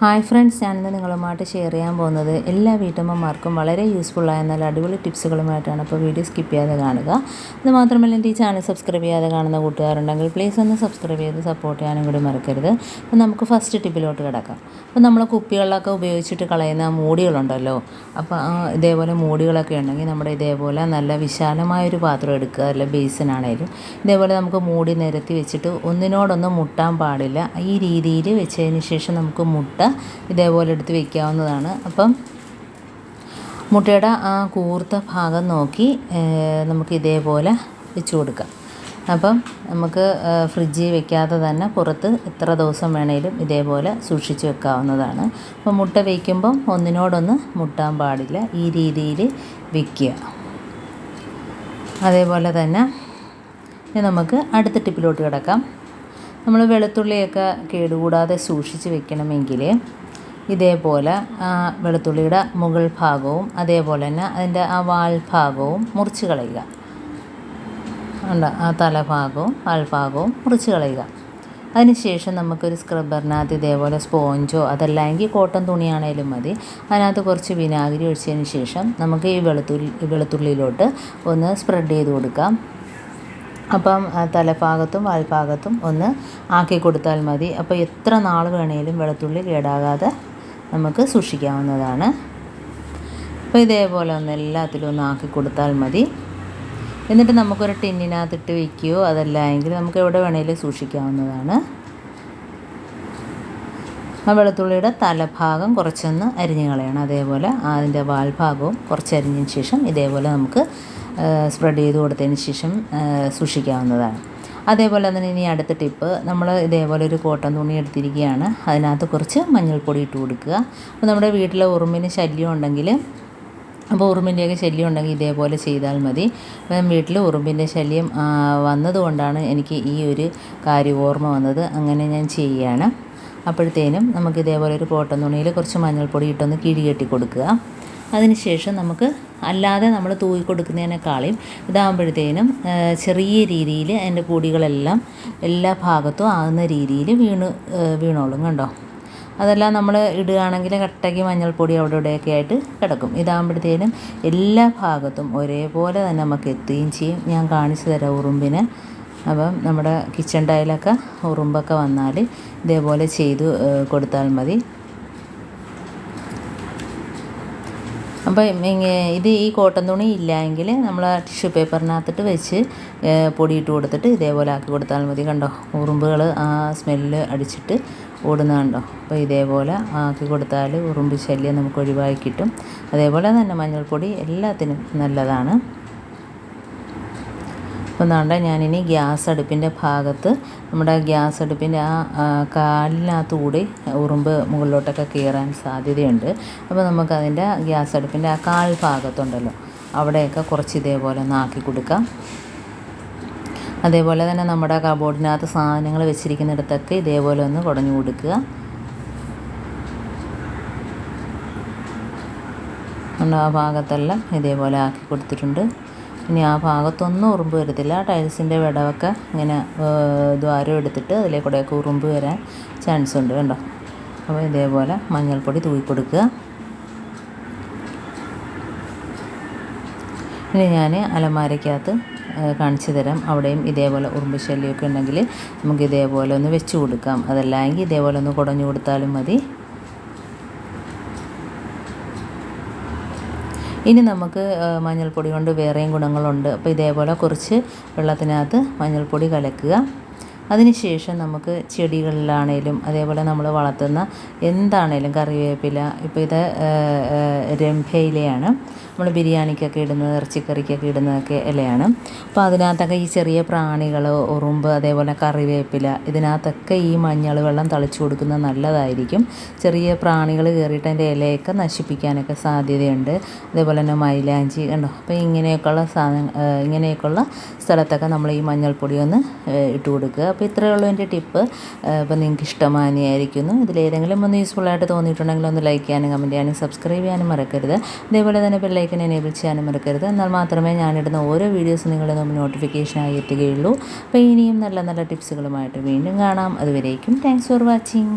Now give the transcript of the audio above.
Hi friends ഞാനിന്ന് നിങ്ങളുമായിട്ട് share ചെയ്യാൻ പോകുന്നത് എല്ലാ വീട്ടമ്മമാർക്കും വളരെ യൂസ്ഫുള്ളായ നല്ല അടിപൊളി ടിപ്സുകളുമായിട്ടാണ് അപ്പോൾ വീഡിയോ സ്കിപ്പ് ചെയ്യാതെ കാണുക. ഇത് മാത്രമല്ല എന്റെ ഈ ചാനൽ സബ്സ്ക്രൈബ് ചെയ്യാതെ കാണുന്ന കൂട്ടുകാരുണ്ടെങ്കിൽ പ്ലീസ് ഒന്ന് സബ്സ്ക്രൈബ് ചെയ്ത് സപ്പോർട്ട് ചെയ്യാനും കൂടി മറക്കരുത്. അപ്പോൾ നമുക്ക് ഫസ്റ്റ് ടിപ്പിലോട്ട് കിടക്കാം. അപ്പോൾ നമ്മൾ കുപ്പികളിലൊക്കെ ഉപയോഗിച്ചിട്ട് കളയുന്ന മൂടികളുണ്ടല്ലോ. അപ്പോൾ ഇതേപോലെ മൂടികളൊക്കെ ഉണ്ടെങ്കിൽ നമ്മുടെ ഇതേപോലെ നല്ല വിശാലമായൊരു പാത്രം എടുക്കുക. അല്ല ബേസിനാണേലും ഇതേപോലെ നമുക്ക് മൂടി നിരത്തി വെച്ചിട്ട് ഒന്നിനോടൊന്നും മുട്ടാൻ പാടില്ല. ഈ രീതിയിൽ വെച്ചതിന് ശേഷം നമുക്ക് മുട്ട ഇതേപോലെ എടുത്ത് വയ്ക്കാവുന്നതാണ് അപ്പം മുട്ടയുടെ ആ കൂർത്ത ഭാഗം നോക്കി നമുക്ക് ഇതേപോലെ വെച്ച് കൊടുക്കാം. അപ്പം നമുക്ക് ഫ്രിഡ്ജിൽ വെക്കാതെ തന്നെ പുറത്ത് എത്ര ദിവസം വേണേലും ഇതേപോലെ സൂക്ഷിച്ച് വെക്കാവുന്നതാണ്. അപ്പം മുട്ട വയ്ക്കുമ്പം ഒന്നിനോടൊന്ന് മുട്ടാൻ പാടില്ല ഈ രീതിയിൽ വയ്ക്കുക അതേപോലെ തന്നെ നമുക്ക് അടുത്ത ടിപ്പിലോട്ട് കിടക്കാം. നമ്മൾ വെളുത്തുള്ളിയൊക്കെ കേടുകൂടാതെ സൂക്ഷിച്ച് വെക്കണമെങ്കിൽ ഇതേപോലെ വെളുത്തുള്ളിയുടെ മുകൾ ഭാഗവും അതേപോലെ തന്നെ അതിന്റെ ആ വാൽ ഭാഗവും മുറിച്ച് കളയുക. ഉണ്ട് ആ തലഭാഗവും വാൽഭാഗവും മുറിച്ച് കളയുക. അതിനുശേഷം നമുക്കൊരു സ്ക്രബ്ബറിനകത്ത് ഇതേപോലെ സ്പോഞ്ചോ അതല്ലെങ്കിൽ കോട്ടൺ തുണിയാണേലും മതി. അതിനകത്ത് കുറച്ച് വിനാഗിരി ഒഴിച്ചതിന് ശേഷം നമുക്ക് ഈ വെളുത്തുള്ളി വെളുത്തുള്ളിയിലോട്ട് ഒന്ന് സ്പ്രെഡ് ചെയ്ത് കൊടുക്കാം. അപ്പം തലഭാഗത്തും വാൽഭാഗത്തും ഒന്ന് ആക്കി കൊടുത്താൽ മതി. അപ്പോൾ എത്ര നാൾ വേണേലും വെളുത്തുള്ളി കേടാകാതെ നമുക്ക് സൂക്ഷിക്കാവുന്നതാണ്. അപ്പോൾ ഇതേപോലെ ഒന്ന് എല്ലാത്തിലും ഒന്ന് ആക്കി കൊടുത്താൽ മതി. എന്നിട്ട് നമുക്കൊരു ടിന്നിനകത്തിട്ട് വയ്ക്കുകയോ അതല്ല എങ്കിൽ നമുക്ക് എവിടെ വേണേലും സൂക്ഷിക്കാവുന്നതാണ്. ആ വെളുത്തുള്ളിയുടെ തലഭാഗം കുറച്ചൊന്ന് അരിഞ്ഞ് കളയണം. അതേപോലെ അതിന്റെ വാൽഭാഗവും കുറച്ച് അരിഞ്ഞതിന് ശേഷം ഇതേപോലെ നമുക്ക് സ്പ്രെഡ് ചെയ്ത് കൊടുത്തതിന് ശേഷം സൂക്ഷിക്കാവുന്നതാണ്. അതേപോലെ തന്നെ ഇനി അടുത്ത ടിപ്പ് നമ്മൾ ഇതേപോലെ ഒരു കോട്ടൺ തുണി എടുത്തിരിക്കുകയാണ്. അതിനകത്ത് കുറച്ച് മഞ്ഞൾപ്പൊടി ഇട്ട് കൊടുക്കുക. അപ്പോൾ നമ്മുടെ വീട്ടിലെ ഉറുമ്പിന് ശല്യം ഉണ്ടെങ്കിൽ അപ്പോൾ ഉറുമ്പിന്റെയൊക്കെ ശല്യം ഉണ്ടെങ്കിൽ ഇതേപോലെ ചെയ്താൽ മതി. അപ്പം വീട്ടിൽ ഉറുമ്പിന്റെ ശല്യം വന്നതുകൊണ്ടാണ് എനിക്ക് ഈ ഒരു കാര്യം ഓർമ്മ വന്നത്. അങ്ങനെ ഞാൻ ചെയ്യുകയാണ്. അപ്പോഴത്തേനും നമുക്ക് ഇതേപോലെ ഒരു കോട്ടൺ തുണിയിൽ കുറച്ച് മഞ്ഞൾപ്പൊടി ഇട്ടൊന്ന് കിഴി കെട്ടി കൊടുക്കുക. അതിനുശേഷം നമുക്ക് അല്ലാതെ നമ്മൾ തൂവി കൊടുക്കുന്നതിനേക്കാളും ഇതാകുമ്പോഴത്തേനും ചെറിയ രീതിയിൽ അതിന്റെ പൊടികളെല്ലാം എല്ലാ ഭാഗത്തും ആകുന്ന രീതിയിൽ വീണ് വീണോളും കണ്ടോ? അതെല്ലാം നമ്മൾ ഇടുകയാണെങ്കിൽ കട്ടയ്ക്ക് മഞ്ഞൾപ്പൊടി അവിടെ ഇവിടെയൊക്കെ ആയിട്ട് കിടക്കും. ഇതാകുമ്പോഴത്തേനും എല്ലാ ഭാഗത്തും ഒരേപോലെ തന്നെ നമുക്ക് എത്തുകയും ചെയ്യും. ഞാൻ കാണിച്ചു തരാം ഉറുമ്പിന്. അപ്പം നമ്മുടെ കിച്ചൺ ടൈലൊക്കെ ഉറുമ്പൊക്കെ വന്നാൽ ഇതേപോലെ ചെയ്തു കൊടുത്താൽ മതി. അപ്പോൾ ഇത് ഈ കോട്ടൺ തുണി ഇല്ലായെങ്കിൽ നമ്മൾ ടിഷ്യൂ പേപ്പറിനകത്തിട്ട് വെച്ച് പൊടിയിട്ട് കൊടുത്തിട്ട് ഇതേപോലെ ആക്കി കൊടുത്താൽ മതി. കണ്ടോ? ഉറുമ്പുകൾ ആ സ്മെല്ല് അടിച്ചിട്ട് ഓടുന്ന കണ്ടോ? അപ്പോൾ ഇതേപോലെ ആക്കി കൊടുത്താൽ ഉറുമ്പ് ശല്യം നമുക്ക് ഒഴിവാക്കി കിട്ടും. അതേപോലെ തന്നെ മഞ്ഞൾപ്പൊടി എല്ലാത്തിനും നല്ലതാണ്. അപ്പോൾ വേണ്ട ഞാനിനി ഗ്യാസ് അടുപ്പിന്റെ ഭാഗത്ത് നമ്മുടെ ഗ്യാസ് അടുപ്പിന്റെ ആ കാലിനകത്തുകൂടി ഉറുമ്പ് മുകളിലോട്ടൊക്കെ കയറാൻ സാധ്യതയുണ്ട്. അപ്പോൾ നമുക്കതിന്റെ ഗ്യാസ് അടുപ്പിന്റെ ആ കാൽ ഭാഗത്തുണ്ടല്ലോ അവിടെയൊക്കെ കുറച്ച് ഇതേപോലെ ഒന്ന് ആക്കി കൊടുക്കാം. അതേപോലെ തന്നെ നമ്മുടെ കബോർഡിനകത്ത് സാധനങ്ങൾ വെച്ചിരിക്കുന്നിടത്തൊക്കെ ഇതേപോലെ ഒന്ന് കുടഞ്ഞു കൊടുക്കുക. നമ്മുടെ ആ ഭാഗത്തെല്ലാം ഇതേപോലെ ആക്കി കൊടുത്തിട്ടുണ്ട്. ഇനി ആ ഭാഗത്തൊന്നും ഉറുമ്പ് വരത്തില്ല. ടൈൽസിന്റെ വിടവൊക്കെ ഇങ്ങനെ ദ്വാരം എടുത്തിട്ട് അതിലെ കൂടെയൊക്കെ ഉറുമ്പ് വരാൻ ചാൻസ് ഉണ്ട് കണ്ടോ അപ്പോൾ ഇതേപോലെ മഞ്ഞൾപ്പൊടി തൂക്കി കൊടുക്കുക. ഇനി ഞാൻ അലമാരയ്ക്കകത്ത് കാണിച്ചു തരാം. അവിടെയും ഇതേപോലെ ഉറുമ്പ് ശല്യമൊക്കെ ഉണ്ടെങ്കിൽ നമുക്ക് ഇതേപോലെ ഒന്ന് വെച്ച് കൊടുക്കാം. അതല്ലെങ്കിൽ ഇതേപോലെ ഒന്ന് കുടഞ്ഞു കൊടുത്താലും മതി. ഇനി നമുക്ക് മഞ്ഞൾപ്പൊടി കൊണ്ട് വേറെയും ഗുണങ്ങളുണ്ട്. അപ്പോൾ ഇതേപോലെ കുറച്ച് വെള്ളത്തിനകത്ത് മഞ്ഞൾപ്പൊടി കലക്കുക. അതിനുശേഷം നമുക്ക് ചെടികളിലാണേലും അതേപോലെ നമ്മൾ വളർത്തുന്ന എന്താണേലും കറിവേപ്പില ഇപ്പോൾ ഇത് രംഭയിലയാണ്. നമ്മൾ ബിരിയാണിക്കൊക്കെ ഇടുന്നത് ഇറച്ചിക്കറിക്കൊക്കെ ഇടുന്നതൊക്കെ ഇലയാണ്. അപ്പോൾ അതിനകത്തൊക്കെ ഈ ചെറിയ പ്രാണികൾ ഉറുമ്പ് അതേപോലെ കറിവേപ്പില ഇതിനകത്തൊക്കെ ഈ മഞ്ഞൾ വെള്ളം തളിച്ചു കൊടുക്കുന്നത് നല്ലതായിരിക്കും. ചെറിയ പ്രാണികൾ കയറിയിട്ട് അതിന്റെ ഇലയൊക്കെ നശിപ്പിക്കാനൊക്കെ സാധ്യതയുണ്ട്. അതേപോലെ തന്നെ മൈലാഞ്ചി കണ്ടോ? അപ്പോൾ ഇങ്ങനെയൊക്കെയുള്ള സാധനം ഇങ്ങനെയൊക്കെയുള്ള സ്ഥലത്തൊക്കെ നമ്മൾ ഈ മഞ്ഞൾപ്പൊടി ഒന്ന് ഇട്ട് കൊടുക്കുക. അപ്പോൾ ഇത്രയേ ഉള്ളൂ എന്റെ ടിപ്പ്. അപ്പോൾ നിങ്ങൾക്ക് ഇഷ്ടമാനിയായിരിക്കുന്നു. ഇതിലേതെങ്കിലും ഒന്ന് യൂസ്ഫുൾ ആയിട്ട് തോന്നിയിട്ടുണ്ടെങ്കിൽ ഒന്ന് ലൈക്ക് ചെയ്യാനും കമന്റ് ചെയ്യാനും സബ്സ്ക്രൈബ് ചെയ്യാനും മറക്കരുത്. അതേപോലെ തന്നെ ബെല്ലൈക്കൻ എനേബിൾ ചെയ്യാനും മറക്കരുത്. എന്നാൽ മാത്രമേ ഞാനിടുന്ന ഓരോ വീഡിയോസ് നിങ്ങളുടെ മുമ്പ് നോട്ടിഫിക്കേഷനായി എത്തുകയുള്ളൂ. അപ്പോൾ ഇനിയും നല്ല നല്ല ടിപ്സുകളുമായിട്ട് വീണ്ടും കാണാം. അതുവരേക്കും താങ്ക്സ് ഫോർ വാച്ചിങ്